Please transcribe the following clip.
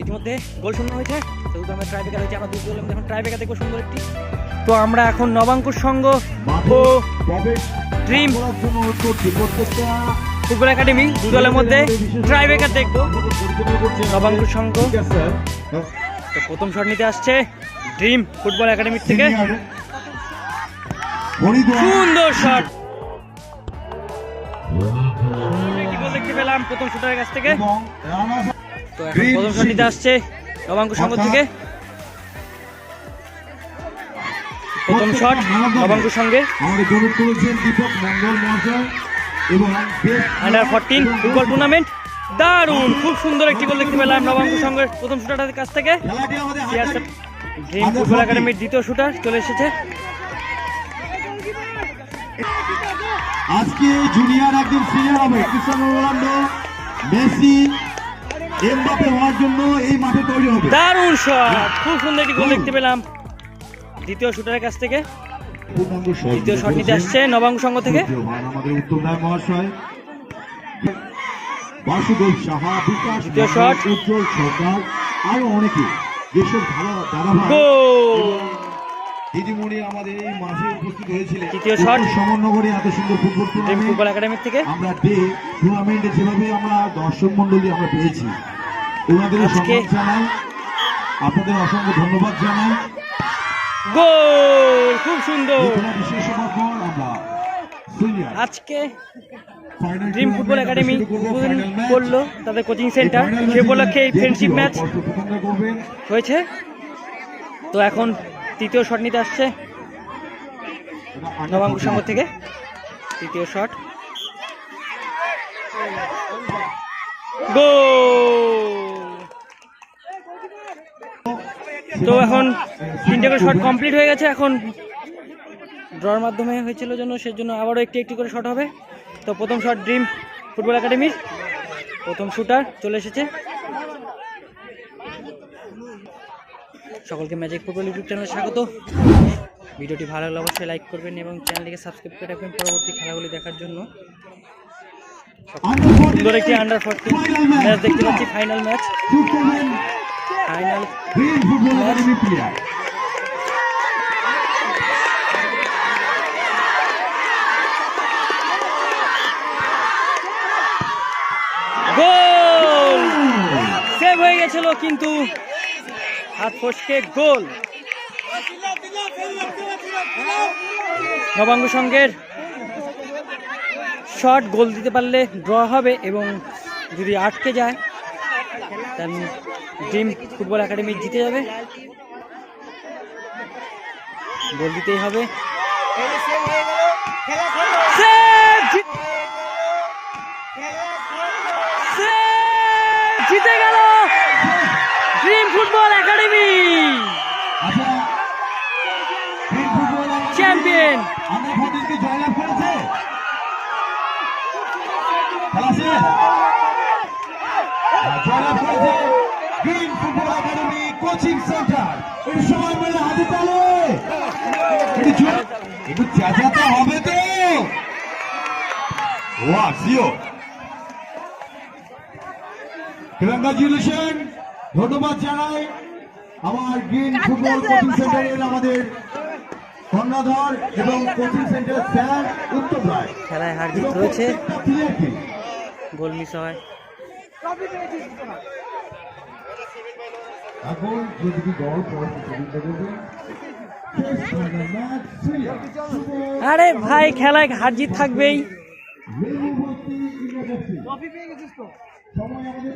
ইতিমধ্যে গোল শূন্য হয়েছে। আমরা ট্রাইবেকার হয়েছে আমরা দুটো দল এখন ট্রাইবেকার দেখব সুন্দর একটি। তো আমরা এখন নবাঙ্কুর সঙ্গ ও ড্রিম ফুটবল একাডেমি দু দলের মধ্যে ট্রাইবেকার দেখব। নবাঙ্কুর সঙ্গ তো প্রথম শট নিতে আসছে। ড্রিম ফুটবল একাডেমি থেকে। সুন্দর শট দেখতে পেলাম? প্রথম শুটারের কাছ থেকে। তো এখন প্রথম শট নিতে আসছে থেকে। প্রথম শট নবাঙ্কুর সঙ্গে আন্ডার ফোরটিন ফুটবল টুর্নামেন্ট দারুণ খুব সুন্দর একটি গোল দেখতে পেলাম নবাঙ্কুর সঙ্গে প্রথম শুটারের কাছ থেকে। ড্রিম ফুটবল একাডেমির দ্বিতীয় শুটার চলে এসেছে। আজকে জুনিয়র একজন সিনিয়র হবে ক্রিস্টিয়ানো রোনাল্ডো মেসি এমবাপে হওয়ার জন্য এই মাঠে তৈরি হবে। দারুণ শট খুব সুন্দর একটি গোল দেখতে পেলাম। দ্বিতীয় শুটারের কাছ থেকে। দ্বিতীয় শট নিতে আসছে নবাঙ্গ সংঘ থেকে। আমাদের উত্তম রায় মহাশয়। বাসুদেব সাহা বিকাশ মণ্ডল, উজ্জ্বল সরকার আরও অনেকে। যেসব ভালো দাদা ভাই দিদিমণি আমাদের এই মাঠে উপস্থিত হয়েছিলেন। তৃতীয় শট। সমন্বগরে এত সুন্দর ফুটবল টুর্নামেন্ট ফুটবল একাডেমি থেকে? আমরা ডে টুর্নামেন্টে যেভাবে আমরা দর্শক মন্ডলী আমরা পেয়েছি। ওনাদের সম্মান জানাই। আপনাদের অসংখ্য ধন্যবাদ জানাই। গোল খুব সুন্দর। খেলাটি পর আমরা। আজকে ড্রিম ফুটবল একাডেমি উদ্বোধন করল তাদের কোচিং সেন্টার সে উপলক্ষে এই ফ্রেন্ডশিপ ম্যাচ হয়েছে। তো এখন তৃতীয় শট নিতে আসছে। নবাঙ্গ সংঘ থেকে তৃতীয় শট গোল তো এখন তিনটে করে শট কমপ্লিট হয়ে গেছে। এখন ড্রর মাধ্যমে হয়েছিল জন্য সেজন্য আবারও একটি একটি করে শট হবে। তো প্রথম শট ড্রিম ফুটবল একাডেমির প্রথম শুটার চলে এসেছে। সকলকে ম্যাজিক ফুটবল ইউটিউব চ্যানেলে স্বাগত। ভিডিওটি ভালো লাগলে অবশ্যই লাইক করবেন এবং চ্যানেলটিকে সাবস্ক্রাইব করে রাখবেন পরবর্তী খেলাগুলি দেখার জন্য। সুন্দর একটি আন্ডার ফোরটিন ম্যাচ দেখতে পাচ্ছি final match final dream football academy player goal save হয়ে গেছিল কিন্তু হাত ফসকে গোল। নবাঙ্গ সঙ্গের শট গোল দিতে পারলে ড্র হবে এবং যদি আটকে যায় তাহলে ড্রিম ফুটবল একাডেমি জিতে যাবে। গোল দিতেই হবে Save! জি- Save! জিতে গেল ড্রিম ফুটবল একাডেমি চ্যাম্পিয়ন জয়লাভ করেছে। খেলা শেষ। আর জয়লাভ করেছে green football academy coaching centre সময় মেলে হাতে তালে। একটু চেঁচাতে হবে তো। ওয়া ধন্যবাদ জানাই আমার গ্রিন ফুটবল কোচিং সেন্টারের আমাদের কর্ণাধর এবং coaching centre sir Uttam Roy. খেলায় হার জিত রয়েছে গোল মিস হয়। এখন যদি দল আরে ভাই খেলায় হার জিত থাকবেই। লেবুবতী ইউনিভার্সিটি সময় আমাদের